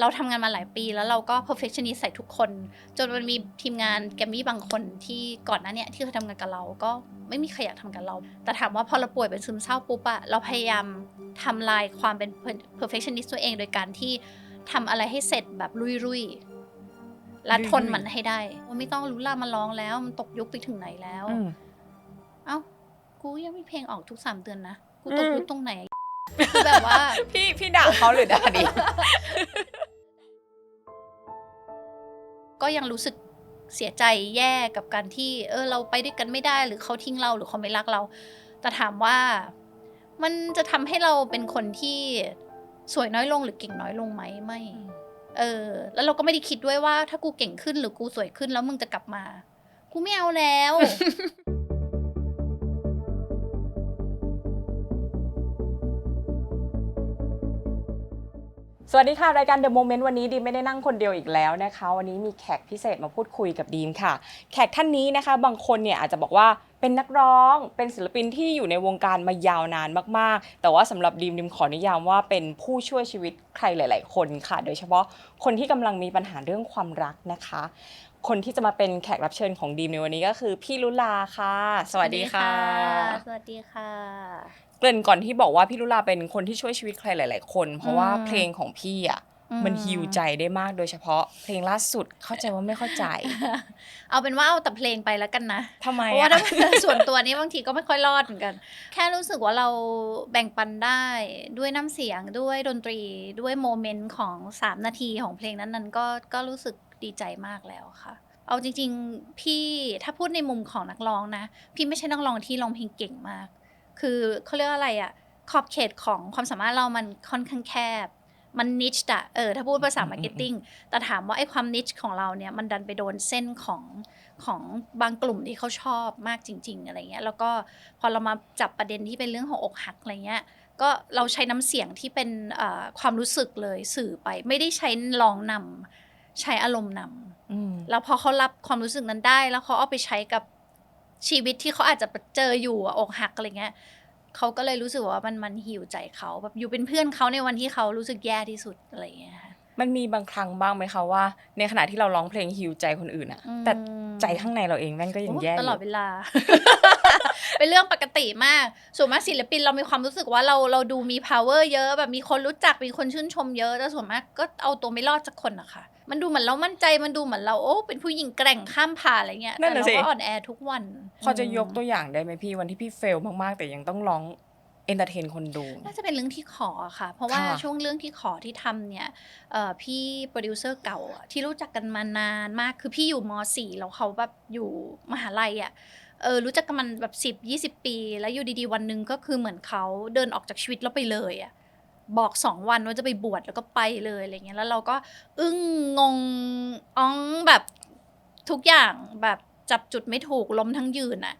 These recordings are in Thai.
เราทำงานมาหลายปีแล้วเราก็ perfectionist ใส่ทุกคน จนมันมีทีมงานแกรมมี่บางคนที่ก่อนหน้าเนี้ยที่เคยทำงานกับเราก็ไม่มีใครอยากทำกับเรา แต่ถามว่าพอเราป่วยเป็นซึมเศร้าปุ๊บอะเราพยายามทำลายความเป็น perfectionist ตัวเองโดยการที่ทำอะไรให้เสร็จแบบลุยๆและทนมันให้ได้ว่าไม่ต้องรู้ล่ามาร้องแล้ว มันตกยุคไปถึงไหนแล้วอืมเอ้ากูยังมีเพลงออกทุกสามเดือนนะกูตกอืมยุคตรงไหนคือแบบว่า พี่พี่ด่าเขาหรือด่าดี ก็ยังรู้สึกเสียใจแย่กับการที่ เออ เราไปด้วยกันไม่ได้ หรือเขาทิ้งเราหรือเขาไม่รักเรา แต่ถามว่ามันจะทำให้เราเป็นคนที่สวยน้อยลงหรือเก่งน้อยลงไหมไม่ เออ แล้วเราก็ไม่ได้คิดด้วยว่าถ้ากูเก่งขึ้นหรือกูสวยขึ้นแล้วมึงจะกลับมา กูไม่เอาแล้ว สวัสดีค่ะ รายการ The Moment วันนี้ดีมไม่ได้นั่งคนเดียวอีกแล้วนะคะ วันนี้มีแขกพิเศษมาพูดคุยกับดีมค่ะ แขกท่านนี้นะคะ บางคนเนี่ยอาจจะบอกว่าเป็นนักร้อง เป็นศิลปินที่อยู่ในวงการมายาวนานมากๆ แต่ว่าสำหรับดีมดีมขอนิยามว่าเป็นผู้ช่วยชีวิตใครหลาย ๆ คนค่ะ โดยเฉพาะคนที่กำลังมีปัญหาเรื่องความรักนะคะ คนที่จะมาเป็นแขกรับเชิญของดีมในวันนี้ก็คือพี่ลุลาค่ะ สวัสดีค่ะ สวัสดีค่ะ เกริ่นก่อนที่บอกว่าพี่ลุลาเป็นคนที่ช่วยชีวิตใครหลาย ๆ คน เพราะว่าอืมเพลงของพี่อะอืมมันฮิวใจได้มากโดยเฉพาะ เพลงล่าสุดเข้าใจว่าไม่เข้าใจ เอาเป็นว่าเอาแต่เพลงไปแล้วกันนะทำไมเพราะว่าอะถ้าส่วนตัวนี้บางทีก็ไม่ค่อยรอดเหมือนกัน แค่รู้สึกว่าเราแบ่งปันได้ด้วยน้ำเสียงด้วยดนตรีด้วยโมเมนต์ของ 3 นาทีของเพลงนั้นๆก็ก็รู้สึกดีใจมากแล้วค่ะ เอาจริง ๆ พี่ถ้าพูดในมุมของนักร้องนะ พี่ไม่ใช่นักร้องที่ร้องเพลงเก่งมาก คือเขาเรียกว่าอะไรอะขอบเขตของความสามารถเรามันค่อนข้างแคบ มันนิชอะเออถ้าพูดภาษาอืมมาร์เก็ตติ้งแต่ถามว่าไอ้ความนิชของเราเนี่ยมันดันไปโดนเส้นของของบางกลุ่มที่เขาชอบมากจริง ๆ อะไรเงี้ย แล้วก็พอเรามาจับประเด็นที่เป็นเรื่องของอกหักอะไรเงี้ยก็เราใช้น้ำเสียงที่เป็นเอ่อความรู้สึกเลยสื่อไป ไม่ได้ใช้ร้องนำใช้อารมณ์นำอืมแล้วพอเขารับความรู้สึกนั้นได้ แล้วเขาเอาไปใช้กับ ชีวิตที่เขาอาจจะเจออยู่อะอกหักอะไรเงี้ยเขาก็เลยรู้สึกว่ามันมันหิวใจเขาแบบอยู่เป็นเพื่อนเขาในวันที่เขารู้สึกแย่ที่สุดอะไรเงี้ยค่ะมันมีบางครั้งบ้างไหมคะว่า ในขณะที่เราร้องเพลงฮิวใจคนอื่นอะอืมแต่ใจข้างในเราเองแม่งก็ยังแย่โอ้ตลอดยู่เวลา เป็นเรื่องปกติมากส่วนมากศิลปินเรามีความรู้สึกว่าเราเราดูมี power เยอะแบบมีคนรู้จักมีคนชื่นชมเยอะแต่ส่วนมากก็เอาตัวไม่รอดสักคนอะค่ะ มันดูเหมือนเรามั่นใจมันดูเหมือนเราโอ้เป็นผู้หญิงแกร่งข้ามผ่านอะไรเงี้ยนั่แต่นน่ะเราสิ ก็อ่อนแอทุกวันพอจะยกตัวอย่างได้ไหมพี่วันที่พี่เฟลมากๆ แต่ยังต้องร้องเอนเตอร์เทนคนดู น่าจะเป็นเรื่องที่ขอค่ะ เพราะว่าค่ะ ช่วงเรื่องที่ขอที่ทำเนี่ยเอ่อพี่โปรดิวเซอร์เก่าอะที่รู้จักกันมานานมากคือพี่อยู่ม .4 แล้วเขาแบบอยู่มหาลัยอะ เออรู้จักกันมันแบบสิบยี่สิบปี แล้วอยู่ดีๆ วันหนึ่งก็คือเหมือนเขาเดินออกจากชีวิตแล้วไปเลยอะบอกสองวันว่าจะไปบวชแล้วก็ไปเลยอะไรเงี้ยแล้วเราก็อึ้งงงอ้องแบบทุกอย่างแบบจับจุดไม่ถูกล้มทั้งยืนอะ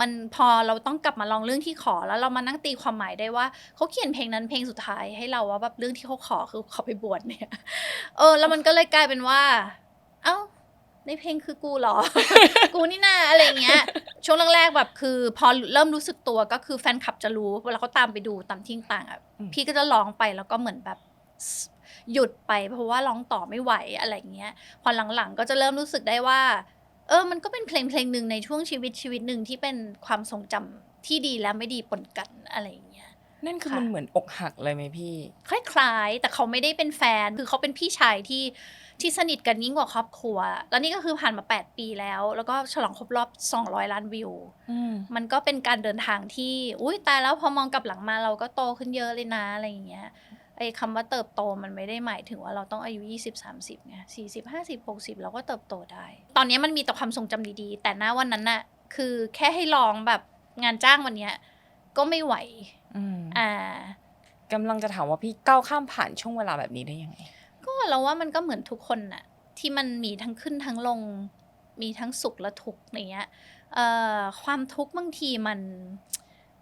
มันพอเราต้องกลับมาลองเรื่องที่ขอแล้วเรามานั่งตีความหมายได้ว่าเขาเขียนเพลงนั้นเพลงสุดท้ายให้เราว่าแบบเรื่องที่เขาขอคือเขาไปบวชเนี่ย เออ แล้วมันก็เลยกลายเป็นว่า เอ้า ในเพลงคือกูเหรอ กูนี่นาอะไรอย่างเงี้ย ช่วงแรกๆแบบคือ พอเริ่มรู้สึกตัวก็คือแฟนคลับจะรู้เวลาเขาตามไปดูตามที่ต่างๆอะอืมพี่ก็จะร้องไปแล้วก็เหมือนแบบหยุดไปเพราะว่าร้องต่อไม่ไหวอะไรอย่างเงี้ย พอหลังๆก็จะเริ่มรู้สึกได้ว่า เออมันก็เป็นเพลงเพลงหนึ่งในช่วงชีวิตชีวิตหนึ่งที่เป็นความทรงจำที่ดีและไม่ดีปนกันอะไรอย่างเงี้ยนั่นคือค่ะมันเหมือนอกหักเลยไหมพี่ คล้ายๆ แต่เขาไม่ได้เป็นแฟน คือเขาเป็นพี่ชายที่ ที่สนิทกันยิ่งกว่าครอบครัว แล้วนี่ก็คือผ่านมา 8 ปีแล้ว แล้วก็ฉลองครบรอบ 200 ล้านวิวอืมมันก็เป็นการเดินทางที่ อุ้ยตายแล้วพอมองกลับหลังมาเราก็โตขึ้นเยอะเลยนะอะไรอย่างเงี้ย ไอ้คำว่าเติบโตมันไม่ได้หมายถึงว่าเราต้องอายุ 20 30ไง40 50 60 เราก็เติบโตได้ ตอนนี้มันมีแต่ความทรงจำดีๆ แต่ณวันนั้นน่ะ คือแค่ให้ลองแบบงานจ้างวันเนี้ยก็ไม่ไหวอืมอ่ากำลังจะถามว่าพี่ก้าวข้ามผ่านช่วงเวลาแบบนี้ได้ยังไง ก็เราว่ามันก็เหมือนทุกคนน่ะ ที่มันมีทั้งขึ้นทั้งลง มีทั้งสุขและทุกข์อย่างเงี้ยเอ่อความทุกข์บางทีมัน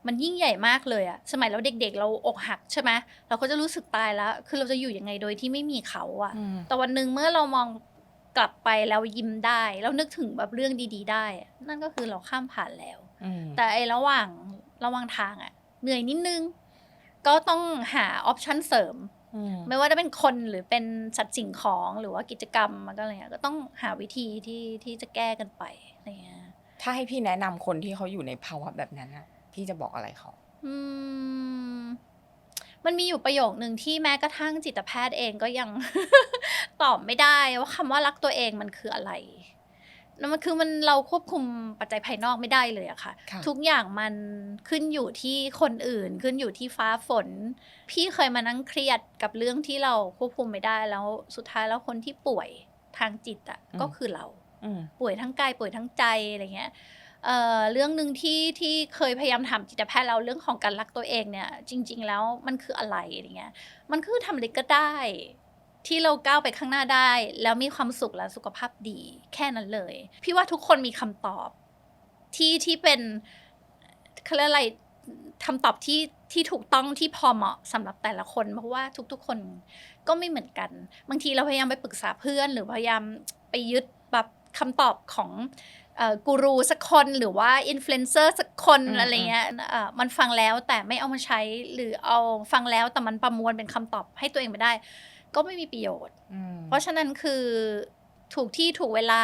มันยิ่งใหญ่มากเลยอะสมัยเราเด็กๆ เราอกหักใช่ไหมเราก็จะรู้สึกตายแล้ว คือเราจะอยู่ยังไงโดยที่ไม่มีเขาอะอืม แต่วันหนึ่งเมื่อเรามองกลับไปแล้วยิ้มได้ แล้วนึกถึงแบบเรื่องดีๆ ได้อะนั่นก็คือเราข้ามผ่านแล้ว อืมแต่ไอ้ระหว่างระหว่างทางอะเหนื่อยนิดนึง ก็ต้องหาออปชั่นเสริมอืม ไม่ว่าจะเป็นคนหรือเป็นสัตว์สิ่งของหรือว่ากิจกรรมมันก็อะไรเงี้ยก็ต้องหาวิธีที่ที่จะแก้กันไปอะไรเงี้ยถ้าให้พี่แนะนำคนที่เขาอยู่ในภาวะแบบนั้นอะพี่จะบอกอะไรเขาอืมมันมีอยู่ประโยคหนึ่งที่แม้กระทั่งจิตแพทย์เองก็ยังตอบไม่ได้ว่าคำว่ารักตัวเองมันคืออะไร แล้วมันคือมันเราควบคุมปัจจัยภายนอกไม่ได้เลยอะค่ะ ค่ะ ทุกอย่างมันขึ้นอยู่ที่คนอื่น ขึ้นอยู่ที่ฟ้าฝน พี่เคยมานั่งเครียดกับเรื่องที่เราควบคุมไม่ได้แล้วสุดท้ายแล้วคนที่ป่วยทางจิตอะก็คือเรา อืม ป่วยทั้งกายป่วยทั้งใจอะไรเงี้ยเอ่อเรื่องหนึ่งที่ที่เคยพยายามถามจิตแพทย์เราเรื่องของการรักตัวเองเนี่ย จริง ๆ แล้วมันคืออะไรอะไรเงี้ย มันคือทำอะไรก็ได้ ที่เราก้าวไปข้างหน้าได้ แล้วมีความสุขและสุขภาพดี แค่นั้นเลย พี่ว่าทุกคนมีคำตอบ ที่ที่เป็นเขาเรียกอะไรคำตอบที่ที่ถูกต้องที่พอเหมาะสำหรับแต่ละคน เพราะว่าทุกๆ คนก็ไม่เหมือนกัน บางทีเราพยายามไปปรึกษาเพื่อน หรือพยายามไปยึดแบบคำตอบของเอ่อกูรูสักคนหรือว่าอินฟลูเอนเซอร์สักคนอืมอะไรเงี้ยเอ่อมันฟังแล้วแต่ไม่เอามาใช้หรือเอาฟังแล้วแต่มันประมวลเป็นคำตอบให้ตัวเองไม่ได้ ก็ไม่มีประโยชน์อืมเพราะฉะนั้นคือถูกที่ถูกเวลา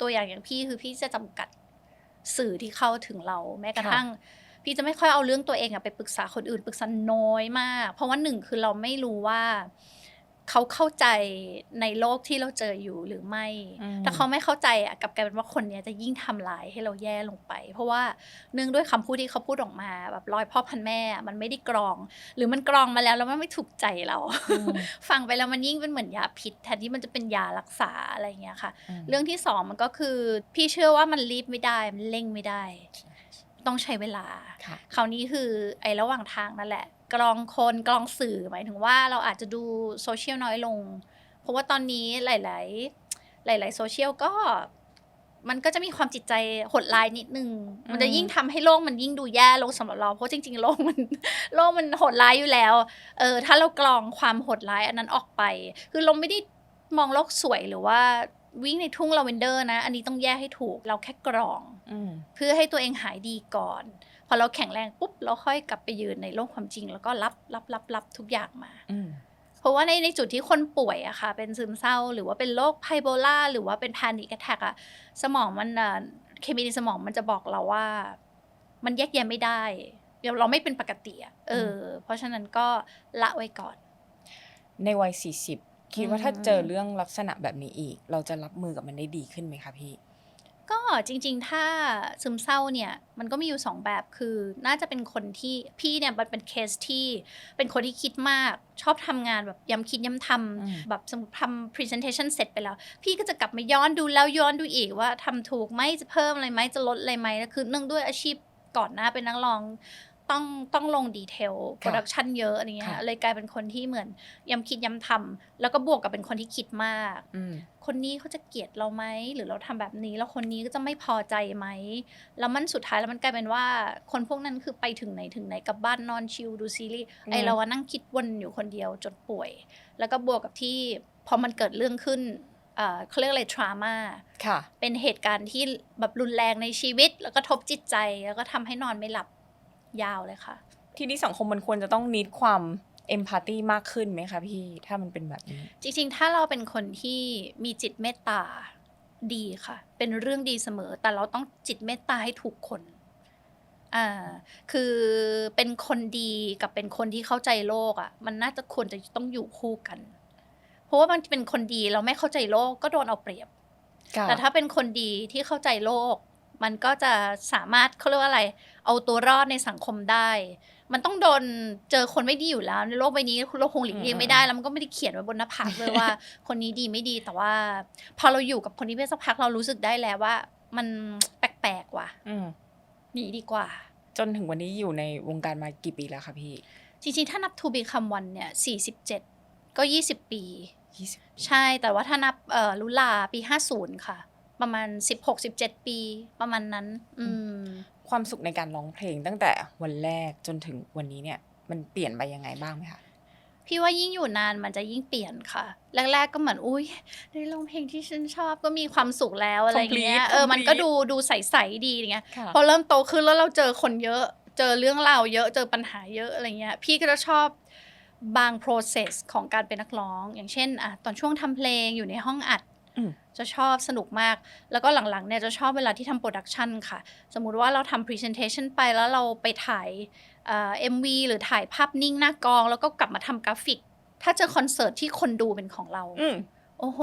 ตัวอย่างอย่างพี่คือพี่จะจำกัดสื่อที่เข้าถึงเรา แม้กระทั่ง พี่จะไม่ค่อยเอาเรื่องตัวเองอะไปปรึกษาคนอื่นปรึกษาน้อยมาก เพราะว่าหนึ่งคือเราไม่รู้ว่า เขาเข้าใจในโลกที่เราเจออยู่หรือไม่อืมถ้าเขาไม่เข้าใจอะกลับกลายเป็นว่าคนเนี้ยจะยิ่งทำลายให้เราแย่ลงไป เพราะว่าเนื่องด้วยคำพูดที่เขาพูดออกมา แบบร้อยพ่อพันแม่อะมันไม่ได้กรอง หรือมันกรองมาแล้วแล้วมันไม่ถูกใจเราอืมฟังไปแล้วมันยิ่งเป็นเหมือนยาพิษแทนที่มันจะเป็นยารักษาอะไรอย่างเงี้ยค่ะอืมเรื่องที่สองมันก็คือ พี่เชื่อว่ามันรีบไม่ได้ มันเร่งไม่ได้ ต้องใช้เวลาค่ะคราวนี้คือไอ้ระหว่างทางนั่นแหละ กรองคนกรองสื่อหมายถึงว่าเราอาจจะดูโซเชียลน้อยลง เพราะว่าตอนนี้หลาย ๆ หลาย ๆ โซเชียลก็มันก็จะมีความจิตใจหดร้ายนิดนึง มันจะยิ่งทำให้โลกมันยิ่งดูแย่ลงสำหรับเรา เพราะจริงๆ โลกมันโลกมันโหดร้ายอยู่แล้ว เออถ้าเรากรองความโหดร้ายอันนั้นออกไป คือเราไม่ได้มองโลกสวยหรือว่าวิ่งในทุ่งลาเวนเดอร์นะ อันนี้ต้องแยกให้ถูก เราแค่กรองอืมเพื่อให้ตัวเองหายดีก่อน พอเราแข็งแรงปุ๊บเราค่อยกลับไปยืนในโลกความจริง แล้วก็รับรับรับรับทุกอย่างมาอืมเพราะว่าในในจุดที่คนป่วยอะค่ะ เป็นซึมเศร้า หรือว่าเป็นโรคไพโบลาหรือว่าเป็นพานิ c แอ t แทกอะสมองมันอะเคมีในสมองมันจะบอกเราว่า มันแยกแยะไม่ได้เดี๋ยวเราไม่เป็นปกติอะเออ เพราะฉะนั้นก็ละไว้ก่อน ในวัยสี่สิบคิดว่าถ้าอืมเจอเรื่องลักษณะแบบนี้อีก เราจะรับมือกับมันได้ดีขึ้นไหมคะพี่ ก็จริงๆ ถ้าซึมเศร้าเนี่ยมันก็มีอยู่สองแบบคือน่าจะเป็นคนที่พี่เนี่ยมันเป็นเคสที่เป็นคนที่คิดมากชอบทำงานแบบย้ำคิดย้ำทอืมำแบบสมมติทำ presentation เสร็จไปแล้ว พี่ก็จะกลับมาย้อนดูแล้วย้อนดูอีกว่าทำถูกไหมจะเพิ่มอะไรไหมจะลดอะไรไหมแล้วคือเนื่องด้วยอาชีพก่อนหน้าเป็นนักร้อง ต้องต้องลงดีเทลโปรดักชันเยอะอะไรเงี้ยค่ะเลยกลายเป็นคนที่เหมือนย้ำคิดย้ำทำแล้วก็บวกกับเป็นคนที่คิดมากอืมคนนี้เขาจะเกลียดเราไหมหรือเราทำแบบนี้ แล้วคนนี้ก็จะไม่พอใจไหมแล้วมันสุดท้ายแล้วมันกลายเป็นว่า คนพวกนั้นคือไปถึงไหนถึงไหนกลับบ้านนอนชิลดูซีรีส์ไออืมเราอะนั่งคิดวนอยู่คนเดียวจนป่วย แล้วก็บวกกับที่พอมันเกิดเรื่องขึ้นเอ่อเขาเรียกอะไรทรามาค่ะเป็นเหตุการณ์ที่แบบรุนแรงในชีวิต แล้วก็ทบจิตใจแล้วก็ทำให้นอนไม่หลับ ยาวเลยค่ะ ทีนี้สังคมมันควรจะต้องนิดความเอมพัตตีมากขึ้นไหมคะพี่ถ้ามันเป็นแบบนี้ จริง ๆ ถ้าเราเป็นคนที่มีจิตเมตตาดีค่ะ เป็นเรื่องดีเสมอ แต่เราต้องจิตเมตตาให้ถูกคนอ่าคือเป็นคนดีกับเป็นคนที่เข้าใจโลกอะ่ะ มันน่าจะควรจะต้องอยู่คู่กัน เพราะว่ามันเป็นคนดีเราไม่เข้าใจโลกก็โดนเอาเปรียบค่ะแต่ถ้าเป็นคนดีที่เข้าใจโลก มันก็จะสามารถเขาเรียกว่าอะไร เอาตัวรอดในสังคมได้ มันต้องโดนเจอคนไม่ดีอยู่แล้ว ในโลกใบนี้เราคงหลีกเลี่ยงไม่ได้แล้วมันก็ไม่ได้เขียนไว้บนหน้าผากเลยว่า คนนี้ดีไม่ดีแต่ว่า พอเราอยู่กับคนนี้ไปสักพักเรารู้สึกได้แล้วว่า มันแปลกๆว่ะอืมหนีดีกว่า จนถึงวันนี้อยู่ในวงการมากี่ปีแล้วคะพี่ จริงๆ ถ้านับทูบีคำวันเนี่ย47ก็20ปียี่สิบใช่แต่ว่าถ้านับเอ่อลุลาปี50ค่ะ ประมาณ 16-17 ปี ประมาณนั้น อืม ความสุขในการร้องเพลงตั้งแต่วันแรกจนถึงวันนี้เนี่ย มันเปลี่ยนไปยังไงบ้างไหมคะพี่ว่ายิ่งอยู่นานมันจะยิ่งเปลี่ยนค่ะ แรก ๆ ก็เหมือนอุ้ยได้ร้องเพลงที่ฉันชอบก็มีความสุขแล้วอะไรอย่างเงี้ย Complete เออมันก็ complete ดูดูใสๆดีอย่างเงี้ยค่ะพอเริ่มโตขึ้นแล้วเราเจอคนเยอะ เจอเรื่องราวเยอะเจอปัญหาเยอะอะไรเงี้ย พี่ก็จะชอบบาง process ของการเป็นนักร้อง อย่างเช่นอะตอนช่วงทำเพลงอยู่ในห้องอัดอืม จะชอบสนุกมาก แล้วก็หลังๆเนี่ยจะชอบเวลาที่ทำโปรดักชันค่ะ สมมุติว่าเราทำ presentation ไปแล้วเราไปถ่ายเอ่อ MV หรือถ่ายภาพนิ่งหน้ากอง แล้วก็กลับมาทำกราฟิก ถ้าเจอคอนเสิร์ตที่คนดูเป็นของเราอืมโอ้โห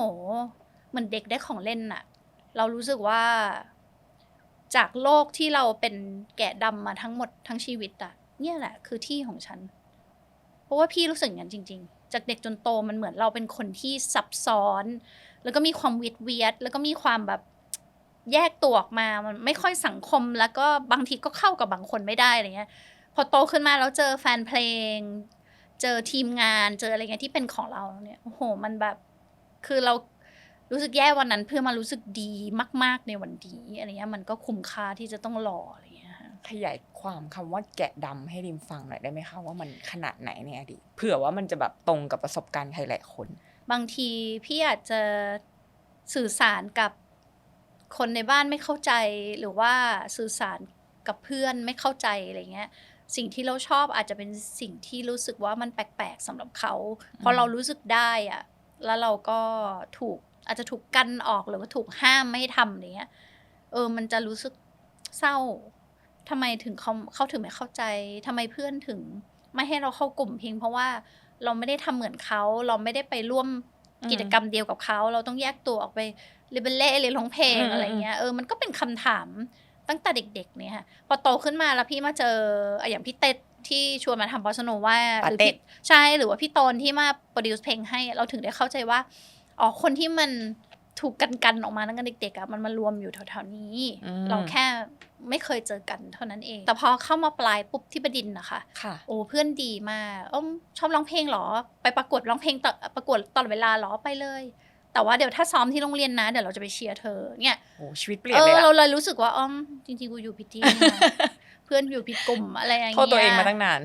เหมือนเด็กได้ของเล่นน่ะ เรารู้สึกว่า จากโลกที่เราเป็นแกะดำมาทั้งหมดทั้งชีวิตอะเนี่ยแหละ คือที่ของฉัน เพราะว่าพี่รู้สึกอย่างนั้นจริง ๆ จากเด็กจนโตมันเหมือนเราเป็นคนที่ซับซ้อน แล้วก็มีความวิดเวียดแล้วก็มีความแบบแยกตัวออกมา มันไม่ค่อยสังคมแล้วก็บางทีก็เข้ากับบางคนไม่ได้อะไรเงี้ย พอโตขึ้นมาแล้วเจอแฟนเพลง เจอทีมงานเจออะไรเงี้ยที่เป็นของเราเนี่ยโอ้โห มันแบบคือเรารู้สึกแย่วันนั้นเพื่อมารู้สึกดีมาก ๆ ในวันนี้อะไรเงี้ยมันก็คุ้มค่าที่จะต้องรออะไรเงี้ยคะขยายความคำว่าแกะดำให้ดิมฟังหน่อยได้ไหมคะว่ามันขนาดไหนในอดีตเผื่อว่ามันจะแบบตรงกับประสบการณ์ใครหลายคน บางทีพี่อาจจะสื่อสารกับคนในบ้านไม่เข้าใจหรือว่าสื่อสารกับเพื่อนไม่เข้าใจอะไรเงี้ย สิ่งที่เราชอบอาจจะเป็นสิ่งที่รู้สึกว่ามันแปลกๆสำหรับเขาเพอเรารู้สึกได้อะแล้วเราก็ถูกอาจจะถูกกันออกหรือว่าถูกห้ามไม่ให้ทำอะไรเงี้ย เออ มันจะรู้สึกเศร้าทำไมถึงเขาเขาถึงไม่เข้าใจทำไมเพื่อนถึง ไม่ให้เราเข้ากลุ่มเพียงเพราะว่า เราไม่ได้ทำเหมือนเขา เราไม่ได้ไปร่วมอืมกิจกรรมเดียวกับเขา เราต้องแยกตัวออกไปเรียนเบลเล่เรียนร้องเพลงอืมอะไรเงี้ยเออมันก็เป็นคำถามตั้งแต่เด็ก ๆ เนี่ยค่ะพอโตขึ้นมาแล้วพี่มาเจออะอย่างพี่เต็ดที่ชวนมาทำบอสโนว่าปาหรือเต็พี่ดใช่หรือว่าพี่โตนที่มาโปรดิวซ์เพลงให้เราถึงได้เข้าใจว่าอ๋อคนที่มัน ถูกกันกันๆออกมาตั้งแต่เด็กๆอะมันมารวมอยู่แถวๆนี้อืมเราแค่ไม่เคยเจอกันเท่านั้นเอง แต่พอเข้ามาปลายปุ๊บที่บดินทร์นะคะค่ะ โอ้เพื่อนดีมากอ้อมชอบร้องเพลงเหรอ ไปประกวดร้องเพลงต่อประกวดตลอดเวลาเหรอไปเลย แต่ว่าเดี๋ยวถ้าซ้อมที่โรงเรียนนะเดี๋ยวเราจะไปเชียร์เธอเนี่ยโอ้ชีวิตเปลี่ยเอนเลยออะเราเลยรู้สึกว่าอ้อมจริงๆกูอยู่ผิดที่นี่นะเพื่อนอยู่ผิดกลุ่มอะไรอย่างโทเงี้ษยตัวเองมาตั้งนาน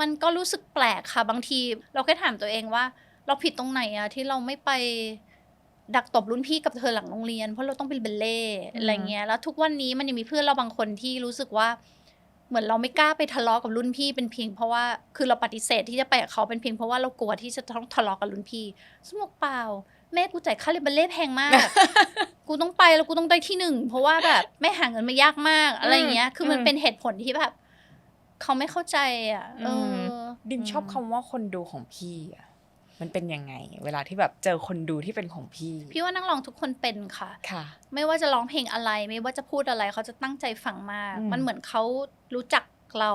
มันก็รู้สึกแปลกค่ะ บางที เราแค่ถามตัวเองว่า เราผิดตรงไหนอะที่เราไม่ไป ดักตบรุ่นพี่กับเธอหลังโรงเรียน เพราะเราต้องเป็นเบลเล่อืมอะไรเงี้ยแล้วทุกวันนี้มันยังมีเพื่อนเราบางคนที่รู้สึกว่า เหมือนเราไม่กล้าไปทะเลาะกับรุ่นพี่เป็นเพียง เพราะว่าคือเราปฏิเสธที่จะไปกับเขาเป็นเพียงเพราะว่าเรากลัวที่จะต้องทะเลาะกับรุ่นพี่สมกเปล่าแม่กูจ่ายค่าเรียนเบลเล่แพงมาก กูต้องไปแล้วกูต้องได้ที่หนึ่งเพราะว่าแบบแม่หาเงินมายากมากอะไรอย่างเงี้ย คือมันอืมเป็นเหตุผลที่แบบ เขาไม่เข้าใจอะเอออดิมชอบคำว่าคนดูของพี่อะ มันเป็นยังไง เวลาที่แบบเจอคนดูที่เป็นของพี่ พี่ว่านักร้องทุกคนเป็นค่ะค่ะ ไม่ว่าจะร้องเพลงอะไร ไม่ว่าจะพูดอะไรเขาจะตั้งใจฟังมากอืมมันเหมือนเขารู้จักเรา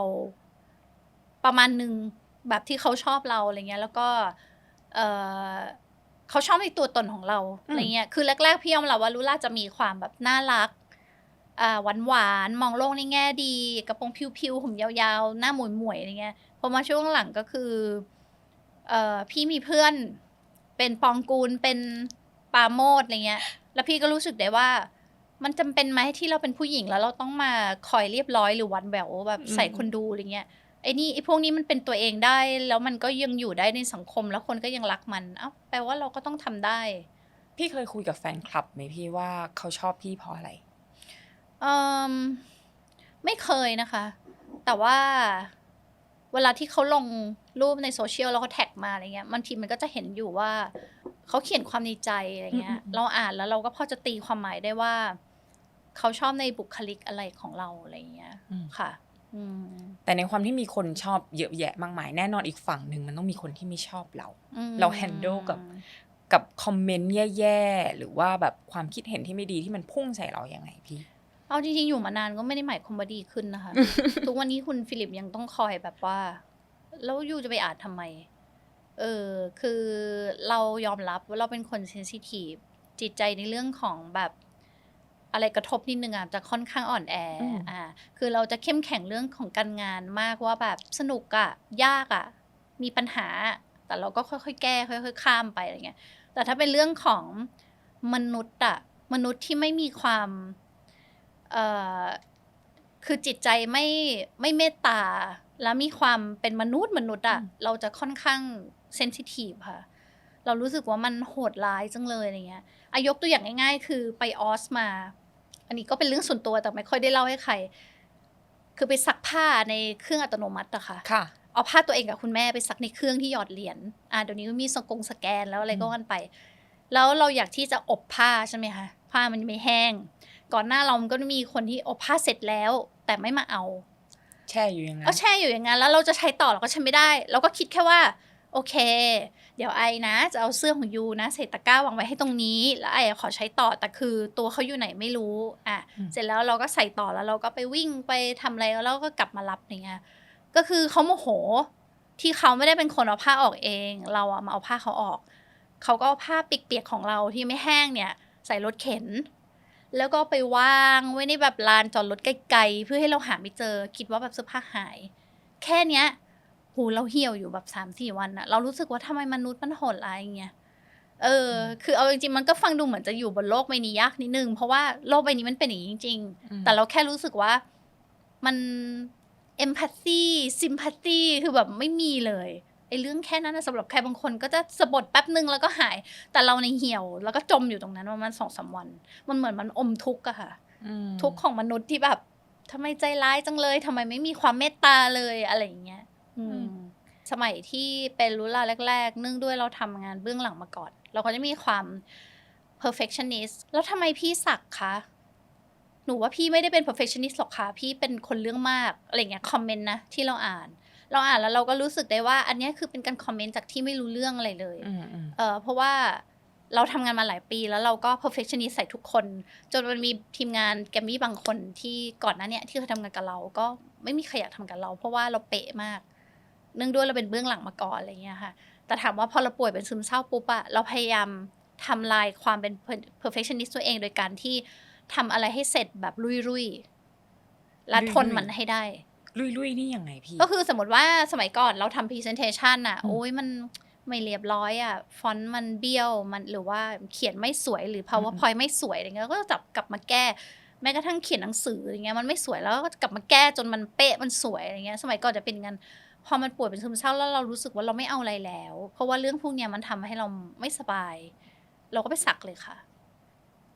ประมาณหนึ่งแบบที่เขาชอบเราอะไรเงี้ย แล้วก็เออเขาชอบในตัวตนของเราอะไรเงี้ย คือแรกๆพี่ยอมรับว่าลูล่าจะมีความแบบน่ารักอ่าหวานหวานๆมองโลกในแง่ดี กระโปรงพิวๆผมยาวๆ หน้าหมวยๆอะไรเงี้ยพอมาช่วงหลังก็คือ เอ่อพี่มีเพื่อน เป็นปองกูลเป็นปาโมดอะไรเงี้ย แล้วพี่ก็รู้สึกได้ว่า มันจำเป็นไหมที่เราเป็นผู้หญิงแล้วเราต้องมาคอยเรียบร้อยหรือหวันแหววแบบอืมใส่คนดูอะไรเงี้ยไอ้นี่ไอ้พวกนี้มันเป็นตัวเองได้ แล้วมันก็ยังอยู่ได้ในสังคมแล้วคนก็ยังรักมันเอ้าแปลว่าเราก็ต้องทำได้ พี่เคยคุยกับแฟนคลับไหมพี่ว่าเขาชอบพี่เพราะอะไรเอมไม่เคยนะคะ แต่ว่า เวลาที่เขาลงรูปในโซเชียลแล้วเขาแท็กมาอะไรเงี้ยบางทีมันก็จะเห็นอยู่ว่าเขาเขียนความในใจอะไรเงี้ยอืมเราอ่านแล้วเราก็พอจะตีความหมายได้ว่า เขาชอบในบุคลิกอะไรของเราอะไรเงี้ยอืมค่ะอืมแต่ในความที่มีคนชอบเยอะแยะมากมายแน่นอนอีกฝั่งหนึ่งมันต้องมีคนที่ไม่ชอบเราอืมเรา handle กับกับคอมเมนต์แย่ๆ หรือว่าแบบความคิดเห็นที่ไม่ดีที่มันพุ่งใส่เราอย่างไงพี่ เอาจริงๆอยู่มานานก็ไม่ได้หมายความว่าดีขึ้นนะคะ ทุกวันนี้คุณฟิลิปยังต้องคอยแบบว่า แล้วยูจะไปอ่านทำไม เออ คือเรายอมรับว่าเราเป็นคนเซนซิทีฟจิตใจในเรื่องของแบบอะไรกระทบนิดนึงอะจะค่อนข้างอ่อนแออมอ่า คือเราจะเข้มแข็งเรื่องของการงานมากว่าแบบสนุกอะยากอะมีปัญหา แต่เราก็ค่อยๆ แก้ ค่อยๆ ข้ามไปอะไรเงี้ย แต่ถ้าเป็นเรื่องของมนุษย์อะมนุษย์ที่ไม่มีความเอ่อ คือจิตใจไม่ไม่เมตตา แล้วมีความเป็นมนุษย์มนุษย์อะอืมเราจะค่อนข้างเซนซิทีฟค่ะ เรารู้สึกว่ามันโหดร้ายจังเลยอะไรเงี้ยอายกตัวอย่างง่าย ๆ คือไปออสมา อันนี้ก็เป็นเรื่องส่วนตัวแต่ไม่ค่อยได้เล่าให้ใคร คือไปซักผ้าในเครื่องอัตโนมัติอะค่ะค่ะเอาผ้าตัวเองกับคุณแม่ไปซักในเครื่องที่หยอดเหรียญ อ่าเดี๋ยวนี้ก็มีสกงสแกนแล้วอะไรก็วันไป แล้วเราอยากที่จะอบผ้าใช่ไหมคะ ผ้ามันไม่แห้ง ก่อนหน้าเรามันก็มีคนที่อบผ้าเสร็จแล้ว แต่ไม่มาเอา แช่อยู่อย่างนั้ก็นแช่อยู่อย่างนั้นแล้วเราจะใช้ต่อเราก็ใช้ไม่ได้ เราก็คิดแค่ว่า โอเค เดี๋ยวไอนะจะเอาเสื้อของยูนะใส่ตะกร้าวางไว้ให้ตรงนี้ แล้วไอขอใช้ต่อแต่คือตัวเขาอยู่ไหนไม่รู้อะเสร็จแล้วเราก็ใส่ต่อแล้วเราก็ไปวิ่งไปทำอะไรแล้วเราก็กลับมารับอย่างเงี้ยก็คือเขาโมโหที่เขาไม่ได้เป็นคนเอาผ้าออกเอง เราอะมาเอาผ้าเขาออก เขาก็เอาผ้าเปียกๆของเราที่ไม่แห้งเนี่ย ใส่รถเข็น แล้วก็ไปวางไว้ในแบบลานจอดรถไกลๆเพื่อให้เราหาไม่เจอ คิดว่าแบบเสื้อผ้าหาย แค่เนี้ยหูเราเหี่ยวอยู่แบบสามสี่วันอะเรารู้สึกว่าทำไมมนุษย์มันโหดร้ายอย่างเงี้ยเออ คือเอาจริงๆมันก็ฟังดูเหมือนจะอยู่บนโลกใบนี้ยากนิดนึง เพราะว่าโลกใบนี้มันเป็นอย่างนี้จริงอืมๆแต่เราแค่รู้สึกว่ามันเอมพัตซีซิมพัตตีคือแบบไม่มีเลย ไอ้เรื่องแค่นั้นนะสำหรับใครบางคนก็จะสะบดแป๊บนึงแล้วก็หาย แต่เราในเหี่ยว แล้วก็จมอยู่ตรงนั้นประมาณสองสามวัน มันเหมือนมันอมทุกข์อะค่ะอืมทุกข์ของมนุษย์ที่แบบทำไมใจร้ายจังเลยทำไมไม่มีความเมตตาเลยอะไรอย่างเงี้ยอืมสมัยที่เป็นรุลาแรก ๆ เนื่องด้วยเราทำงานเบื้องหลังมาก่อน เราก็จะมีความ perfectionist แล้วทำไมพี่สักคะหนูว่าพี่ไม่ได้เป็น perfectionist หรอกค่ะพี่เป็นคนเรื่องมากอะไรเงี้ยคอมเมนต์นะที่เราอ่าน เราอ่านแล้วเราก็รู้สึกได้ว่า อันเนี้ยคือเป็นการคอมเมนต์จากที่ไม่รู้เรื่องอะไรเลยอืมอืมเออเพราะว่าเราทำงานมาหลายปีแล้วเราก็ perfectionist ใส่ทุกคน จนมันมีทีมงานแกรมมี่บางคนที่ก่อนหน้าเนี้ยที่เคยทำงานกับเรา ก็ไม่มีใครอยากทำกับเรา เพราะว่าเราเป๊ะมาก เนื่องด้วยเราเป็นเบื้องหลังมาก่อนอะไรเงี้ยค่ะ แต่ถามว่าพอเราป่วยเป็นซึมเศร้าปุ๊บอะเราพยายามทำลายความเป็น perfectionist ตัวเองโดยการที่ทำอะไรให้เสร็จแบบลุยๆและทนมันให้ได้ ลุยลุยๆนี่ยังไงพี่ ก็คือสมมติว่าสมัยก่อนเราทำ presentation อะอืมโอ้ยมันไม่เรียบร้อยอะฟอนต์มันเบี้ยวมันหรือว่าเขียนไม่สวยหรือ powerpoint ไม่สวยอะไรเงี้ยก็จะกลับมาแก้ แม้กระทั่งเขียนหนังสืออย่างเงี้ยมันไม่สวยแล้วก็กลับมาแก้จนมันเป๊ะมันสวยอะไรเงี้ย สมัยก่อนจะเป็นกันพอมันป่วยเป็นซึมเศร้าแล้วเรารู้สึกว่าเราไม่เอาอะไรแล้ว เพราะว่าเรื่องพวกเนี้ยมันทำให้เราไม่สบาย เราก็ไปสักเลยค่ะ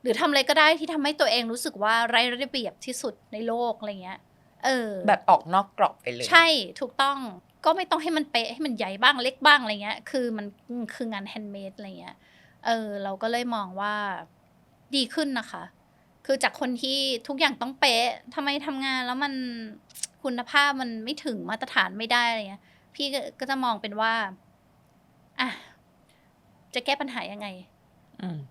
หรือทำอะไรก็ได้ที่ทำให้ตัวเองรู้สึกว่าไร้ระเบียบที่สุดในโลกอะไรเงี้ย เออ แบบออกนอกกรอบไปเลย ใช่ถูกต้องก็ไม่ต้องให้มันเป๊ะให้มันใหญ่บ้างเล็กบ้างอะไรเงี้ย คือมันคืองานแฮนด์เมดอะไรเงี้ย เออ เราก็เลยมองว่าดีขึ้นนะคะ คือจากคนที่ทุกอย่างต้องเป๊ะทำไมทำงานแล้วมันคุณภาพมันไม่ถึงมาตรฐานไม่ได้อะไรเงี้ย พี่ก็ก็จะมองเป็นว่า อะ จะแก้ปัญหายังไงอืม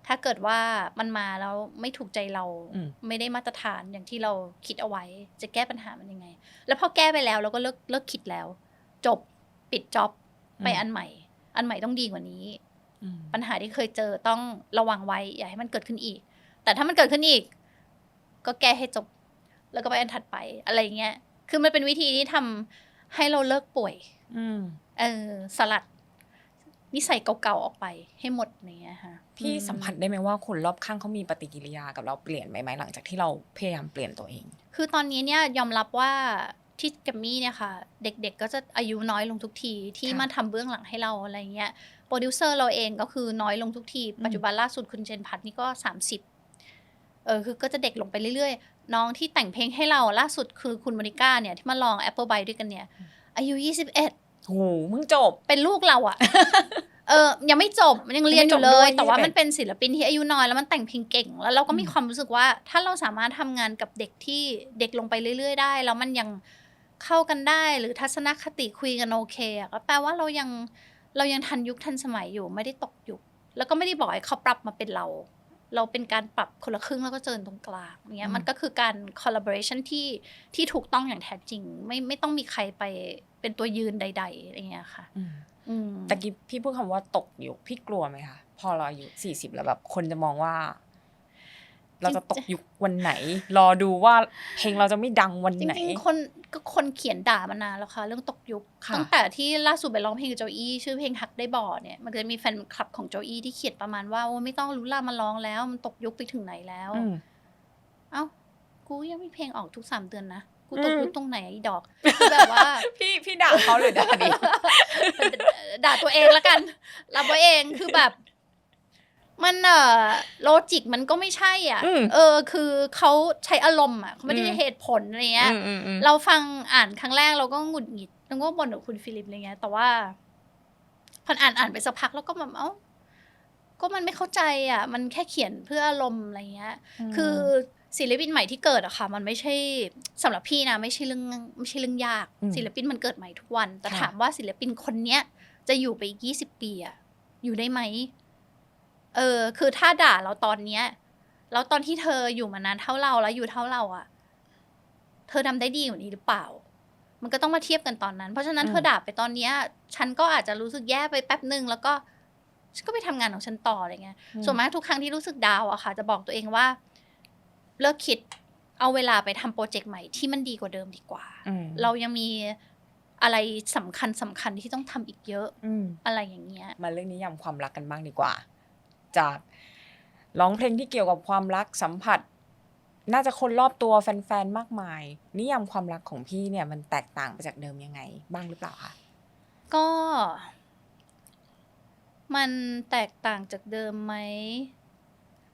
ถ้าเกิดว่ามันมาแล้วไม่ถูกใจเราอืมไม่ได้มาตรฐานอย่างที่เราคิดเอาไว้ จะแก้ปัญหามันยังไง แล้วพอแก้ไปแล้วเราก็เลิกเลิกคิดแล้ว จบปิดจ็อบไปอันใหม่ อันใหม่ต้องดีกว่านี้อืมปัญหาที่เคยเจอต้องระวังไว้ อย่าให้มันเกิดขึ้นอีก แต่ถ้ามันเกิดขึ้นอีก ก็แก้ให้จบ แล้วก็ไปอันถัดไปอะไรอย่างเงี้ย คือมันเป็นวิธีที่ทำให้เราเลิกป่วย อืมเออ สลัด นิสัยเก่าๆออกไปให้หมดอย่างเงี้ยค่ะพี่อืสัมผัสได้ไหมว่าคนรอบข้างเขามีปฏิกิริยากับเราเปลี่ยนไหมไหมหลังจากที่เราพยายามเปลี่ยนตัวเอง คือตอนนี้เนี่ยยอมรับว่าที่แกรมมี่เนี่ยค่ะ เด็กๆก็จะอายุน้อยลงทุกทีที่ค่ะมาทำเบื้องหลังให้เราอะไรเงี้ยโปรดิวเซอร์เราเองก็คือน้อยลงทุกทีอืมปัจจุบันล่าสุดคุณเจนพัทนี่ก็ 30เออคือก็จะเด็กลงไปเรื่อยๆ น้องที่แต่งเพลงให้เราล่าสุดคือคุณมอนิก้าเนี่ยที่มาลอง Apple b y ด้วยกันเนี่ยอายุ 21 โหมึงจบ เป็นลูกเราอะ เออยังไม่จบมันยังเรียนอยู่เลยังไม่จบด้วยยแต่ว่า21มันเป็นศิลปินที่อายุน้อยแล้วมันแต่งเพลงเก่ง แล้วเราก็มีอืมความรู้สึกว่า ถ้าเราสามารถทำงานกับเด็กที่เด็กลงไปเรื่อย ๆ ได้แล้วมันยังเข้ากันได้ หรือทัศนคติคุยกันโอเคอะก็แปลว่าเรายังเรายังทันยุคทันสมัยอยู่ไม่ได้ตกยุค แล้วก็ไม่ได้บอกให้เขาปรับมาเป็นเรา เราเป็นการปรับคนละครึ่งแล้วก็เจอตรงกลางอย่างเงี้ยอืมมันก็คือการ collaboration ที่ที่ถูกต้องอย่างแท้จริง ไม่ไม่ต้องมีใครไปเป็นตัวยืนใดๆอะไรเงี้ยค่ะอืมอืมตะกี้พี่พูดคำว่าตกยุคพี่กลัวไหมคะพอเราอายุสี่สิบแล้วแบบคนจะมองว่า เราจะตกยุควันไหน รอดูว่าเพลงเราจะไม่ดังวันจไหนริงๆคนก็คนเขียนด่ามานานแล้วค่ะ เรื่องตกยุคค่ะตั้งแต่ที่ล่าสุดไปร้องเพลงกับโจอี้ชื่อเพลงฮักได้บ่อเนี่ยมันก็จะมีแฟนคลับของโจอี้ที่เขียนประมาณว่าโอ้ไม่ต้องรู้ล่ามาร้องแล้ว มันตกยุคไปถึงไหนแล้วอืมเอ้ากูยังมีเพลงออกทุกสามเดือนนะกูอืมตกยุคตรงไหนไอ้ดอกคือแบบว่า พี่พี่ด่าเขาหรือด่าดิด่าตัวเองแล้วกันรับไว้เองคือแบบ มันเออโลจิกมันก็ไม่ใช่อะ อืมเออ คือเขาใช้อารมณ์อะเขาไม่ได้อืมใช้เหตุผลอะไรเงี้ยอืมอืมอืมเราฟังอ่านครั้งแรกเราก็หงุดหงิดแล้วก็บ่นกับคุณฟิลิปอะไรเงี้ย แต่ว่าพออ่านอ่านไปสักพักแล้วก็แบบเอ้าก็มันไม่เข้าใจอะ มันแค่เขียนเพื่ออารมณ์อะไรเงี้ย คือศิลปินใหม่ที่เกิดอะค่ะ มันไม่ใช่สำหรับพี่นะไม่ใช่เรื่องไม่ใช่เรื่องยาก อืมศิลปินมันเกิดใหม่ทุกวัน แต่ค่ะ ถามว่าศิลปินคนเนี้ยจะอยู่ไปอีกยี่สิบปีอะอยู่ได้ไหม เออ คือถ้าด่าเราตอนเนี้ย แล้วตอนที่เธออยู่มานานเท่าเราแล้วอยู่เท่าเราอะเธอทำได้ดีกว่านี้หรือเปล่า มันก็ต้องมาเทียบกันตอนนั้น เพราะฉะนั้นอืมเธอด่าไปตอนเนี้ย ฉันก็อาจจะรู้สึกแย่ไปแป๊บหนึ่งแล้วก็ฉันก็ไปทำงานของฉันต่ออะไรเงี้ย ส่วนมากทุกครั้งที่รู้สึกดาวน์อะค่ะ จะบอกตัวเองว่า เลิกคิดเอาเวลาไปทำโปรเจกต์ใหม่ที่มันดีกว่าเดิมดีกว่าอืมเรายังมีอะไรสำคัญสำคัญที่ต้องทำอีกเยอะอืมอะไรอย่างเงี้ย มาเรื่องนิยามความรักกันบ้างดีกว่า จากร้องเพลงที่เกี่ยวกับความรักสัมผัส น่าจะคนรอบตัวแฟนๆมากมาย นิยามความรักของพี่เนี่ยมันแตกต่างไปจากเดิมยังไง บ้างหรือเปล่าคะก็ มันแตกต่างจากเดิมไหม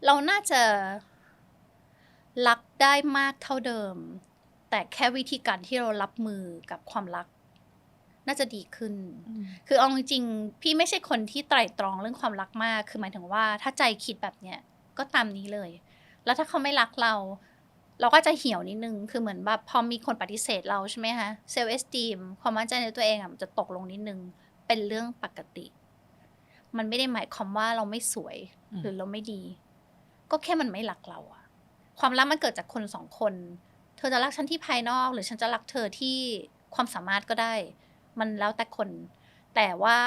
เราน่าจะรักได้มากเท่าเดิม แต่แค่วิธีการที่เรารับมือกับความรัก น่าจะดีขึ้น คือเอาจริงๆพี่ไม่ใช่คนที่ไตร่ตรองเรื่องความรักมาก คือหมายถึงว่าถ้าใจคิดแบบเนี้ยก็ตามนี้เลย แล้วถ้าเขาไม่รักเรา เราก็จะเหี่ยวนิดนึง คือเหมือนแบบพอมีคนปฏิเสธเราใช่ไหมคะ เซลล์เอสตีมความมั่นใจในตัวเองอะมันจะตกลงนิดนึง เป็นเรื่องปกติ มันไม่ได้หมายความว่าเราไม่สวยอืมหรือเราไม่ดี ก็แค่มันไม่รักเราอะความรักมันเกิดจากคนสองคน เธอจะรักฉันที่ภายนอก หรือฉันจะรักเธอที่ความสามารถก็ได้ มันแล้วแต่คน แต่ว่า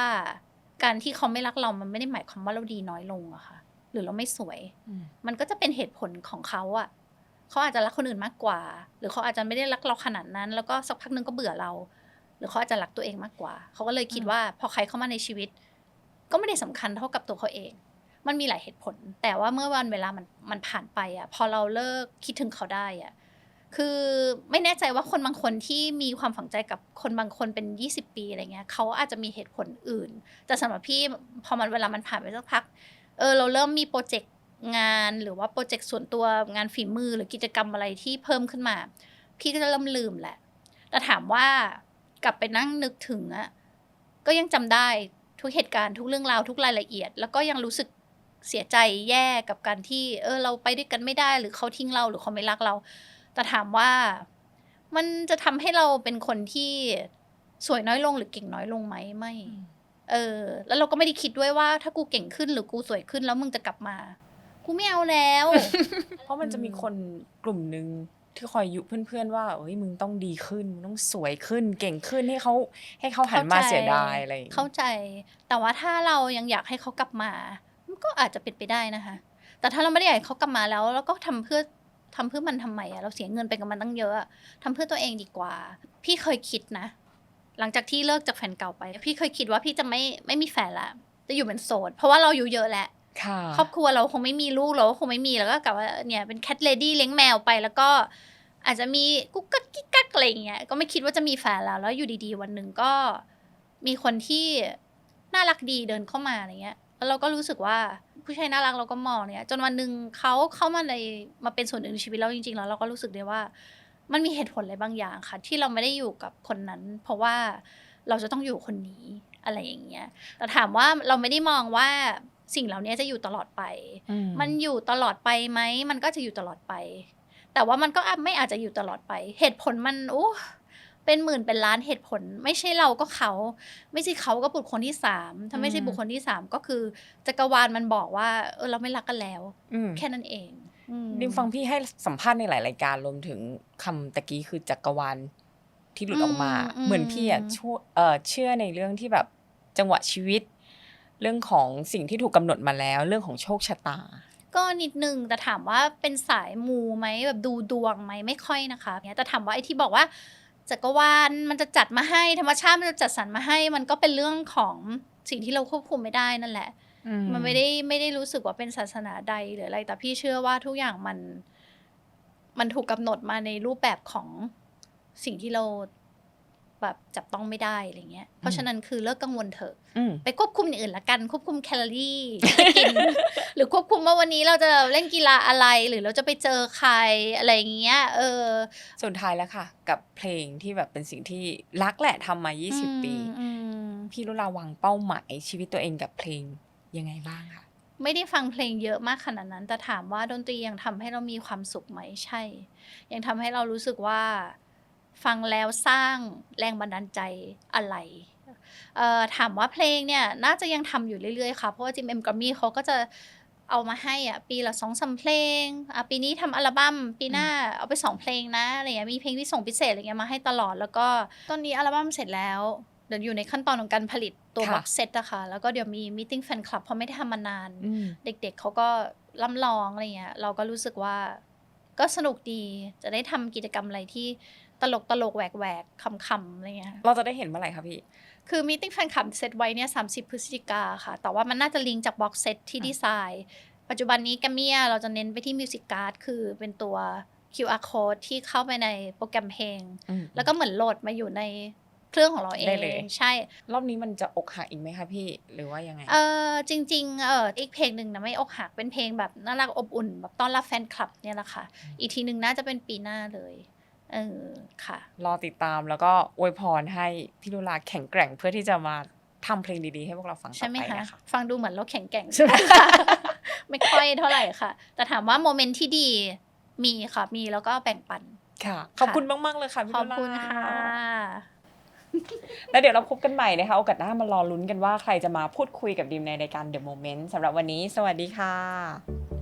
การที่เขาไม่รักเรา มันไม่ได้หมายความว่าเราดีน้อยลงอะค่ะ หรือเราไม่สวยอืมมันก็จะเป็นเหตุผลของเขาอะเขาอาจจะรักคนอื่นมากกว่า หรือเขาอาจจะไม่ได้รักเราขนาดนั้น แล้วก็สักพักหนึงก็เบื่อเรา หรือเขาอาจจะรักตัวเองมากกว่า เขาก็เลยคิดว่า พอใครเข้ามาในชีวิต ก็ไม่ได้สำคัญเท่ากับตัวเขาเอง มันมีหลายเหตุผล แต่ว่าเมื่อวันเวลามันมันผ่านไปอะพอเราเลิกคิดถึงเขาได้อะ คือไม่แน่ใจว่าคนบางคนที่มีความฝังใจกับคนบางคนเป็น 20 ปีอะไรเงี้ยเขาอาจจะมีเหตุผลอื่น แต่สำหรับพี่พอมันเวลามันผ่านไปสักพักเออเราเริ่มมีโปรเจกต์งานหรือว่าโปรเจกต์ส่วนตัวงานฝีมือหรือกิจกรรมอะไรที่เพิ่มขึ้นมา พี่ก็จะเริ่มลืมแหละ แต่ถามว่ากลับไปนั่งนึกถึงอะก็ยังจำได้ทุกเหตุการณ์ทุกเรื่องราวทุกรายละเอียด แล้วก็ยังรู้สึกเสียใจแย่กับการที่ เออ เราไปด้วยกันไม่ได้ หรือเขาทิ้งเราหรือเขาไม่รักเรา แต่ถามว่ามันจะทำให้เราเป็นคนที่สวยน้อยลงหรือเก่งน้อยลงไหมไม่ เออ แล้วเราก็ไม่ได้คิดด้วยว่าถ้ากูเก่งขึ้นหรือกูสวยขึ้นแล้วมึงจะกลับมา กูไม่เอาแล้ว เพราะมันจะมีคนกลุ่มหนึ่งที่คอยยุเพื่อนๆว่าเอ้ยมึงต้องดีขึ้นมึงต้องสวยขึ้น เก่งขึ้นให้เขาให้เขาหันมาเสียดายอะไรอย่างงี้ยเข้าใจ แต่ว่าถ้าเรายังอยากให้เขากลับมา มันก็อาจจะเป็นไปได้นะคะ แต่ถ้าเราไม่ได้อยากให้เขากลับมาแล้ว แล้วก็ทำเพื่อ ทำเพื่อมันทำไมอะเราเสียเงินไปกับมันตั้งเยอะอะทำเพื่อตัวเองดีกว่า พี่เคยคิดนะ หลังจากที่เลิกจากแฟนเก่าไป พี่เคยคิดว่าพี่จะไม่ไม่มีแฟนละจะอยู่เป็นโสด เพราะว่าเราอยู่เยอะแล้วค่ะครอบครัวเราคงไม่มีลูกเราก็คงไม่มีแล้วก็กลับว่าเนี่ยเป็นแคทเลดี้เลี้ยงแมวไปแล้วก็อาจจะมีกุ๊กกักกิ๊กกักอะไรอย่างเงี้ยก็ไม่คิดว่าจะมีแฟนแล้ว แล้วอยู่ดีๆ วันหนึ่งก็มีคนที่น่ารักดีเดินเข้ามาอะไรเงี้ย แล้วเราก็รู้สึกว่าผู้ชายน่ารักเราก็มองเนี่ย จนวันหนึ่งเขาเข้ามาในมาเป็นส่วนหนึ่งในชีวิตเราจริงๆแล้วเราก็รู้สึกได้ว่า มันมีเหตุผลอะไรบางอย่างค่ะ ที่เราไม่ได้อยู่กับคนนั้น เพราะว่าเราจะต้องอยู่คนนี้อะไรอย่างเงี้ยแต่ถามว่าเราไม่ได้มองว่าสิ่งเหล่านี้จะอยู่ตลอดไปอืมันอยู่ตลอดไปไหม มันก็จะอยู่ตลอดไป แต่ว่ามันก็อาจไม่อาจจะอยู่ตลอดไป เหตุผลมันโอ้ เป็นหมื่นเป็นล้านเหตุผล ไม่ใช่เราก็เขา ไม่ใช่เขาก็บุคคลที่สามถ้าไม่ใช่บุคคลที่สามก็คือจักรวาลมันบอกว่าเออเราไม่รักกันแล้วอืมแค่นั้นเองอืมดิมฟังพี่ให้สัมภาษณ์ในหลายรายการรวมถึงคำตะกี้คือจักรวาลที่หลุดออกมาอืมเหมือนพี่อะชั่วเอ่อเชื่อในเรื่องที่แบบจังหวะชีวิต เรื่องของสิ่งที่ถูกกำหนดมาแล้ว เรื่องของโชคชะตา ก็นิดนึงแต่ถามว่าเป็นสายมูไหมแบบดูดวงไหมไม่ค่อยนะคะเนี่ยแต่ถามว่าไอ้ที่บอกว่า จักรวาลมันจะจัดมาให้ธรรมชาติมันจะจัดสรรมาให้ มันก็เป็นเรื่องของสิ่งที่เราควบคุมไม่ได้นั่นแหละ มันไม่ได้ไม่ได้รู้สึกว่าเป็นศาสนาใดหรืออะไร แต่พี่เชื่อว่าทุกอย่างมัน มันถูกกำหนดมาในรูปแบบของสิ่งที่เรา แบบจับต้องไม่ได้อะไรเงี้ย เพราะฉะนั้นคือเลิกกังวลเถอะอืมไปควบคุมอย่างอื่นละกัน ควบคุมแคลอรี่ที่กินรือควบคุมว่าวันนี้เราจะเล่นกีฬาอะไร หรือเราจะไปเจอใครอะไรอย่างเงี้ย เออ สุดท้ายแล้วค่ะ กับเพลงที่แบบเป็นสิ่งที่รักแหละทำมา 20 ปีอืมพี่ลุลาวางเป้าหมายชีวิตตัวเองกับเพลงยังไงบ้างคะไม่ได้ฟังเพลงเยอะมากขนาดนั้น แต่ถามว่าดนตรียังทำให้เรามีความสุขไหมใช่ ยังทำให้เรารู้สึกว่า ฟังแล้วสร้างแรงบันดาลใจอะไรเอ่อถามว่าเพลงเนี่ยน่าจะยังทำอยู่เรื่อยๆค่ะ เพราะว่าจิมเอ็มกรมมี่เขาก็จะเอามาให้อะปีละสองสามเพลงอะปีนี้ทำอัลบั้มปีหน้าเอาไปสองเพลงนะอะไรเงี้ยมีเพลงที่ส่งพิเศษอะไรเงี้ยมาให้ตลอดแล้วก็ตอนนี้อัลบั้มเสร็จแล้วเดี๋ยวอยู่ในขั้นตอนของการผลิตตัวค่ะบ็อกเซตอะค่ะแล้วก็เดี๋ยวมีมิ팅แฟนคลับเพราะไม่ได้ทำมานานอืมเด็กๆเขาก็ล่ำลองอะไรเงี้ยเราก็รู้สึกว่าก็สนุกดีจะได้ทำกิจกรรมอะไรที่ ตลกตลกๆแหวกแหวกๆคำๆอะไรเงี้ยเราจะได้เห็นเมื่อไหร่คะพี่ คือมีติ้งแฟนคลับเซตไว้เนี่ย30พฤศจิกาค่ะ แต่ว่ามันน่าจะลิงก์จากบ็อกเซตที่อะดีไซน์ ปัจจุบันนี้แกมเมียเราจะเน้นไปที่มิวสิกการ์ดคือเป็นตัว QR code ที่เข้าไปในโปรแกรมเพลงอืมแล้วก็เหมือนโหลดมาอยู่ในเครื่องของเราเอได้เลยงใช่ รอบนี้มันจะอกหักอีกไหมคะพี่หรือว่ายังไง เออจริงๆเอออีกเพลงหนึ่งนะไม่อกหักเป็นเพลงแบบน่ารักอบอุ่น แบบต้อนรับแฟนคลับเนี่ยแหละค่ะอืมอีกทีหนึ่งน่าจะเป็นปีหน้าเลย เออค่ะ รอติดตามแล้วก็อวยพรให้พี่ลุลาแข็งแกร่งเพื่อที่จะมาทำเพลงดีๆให้พวกเราฟังต่ใช่อไหมไปคะนะคะฟังดูเหมือนเราแข็งแกร่งใช่ไหมคะไม่ค่อยเท่าไหร่ค่ะ แต่ถามว่าโมเมนต์ที่ดีมีค่ะมีแล้วก็แบ่งปันค่ะ ขอบคุณมาก ๆ เลยค่ะพี่ขอบลุลาคุณค่ะแล้วเดี๋ยวเราพบกันใหม่นะคะโอกาสหน้ามารอลุ้นกันว่าใครจะมาพูดคุยกับดิมในรายการ The Moment สำหรับวันนี้ สวัสดีค่ะ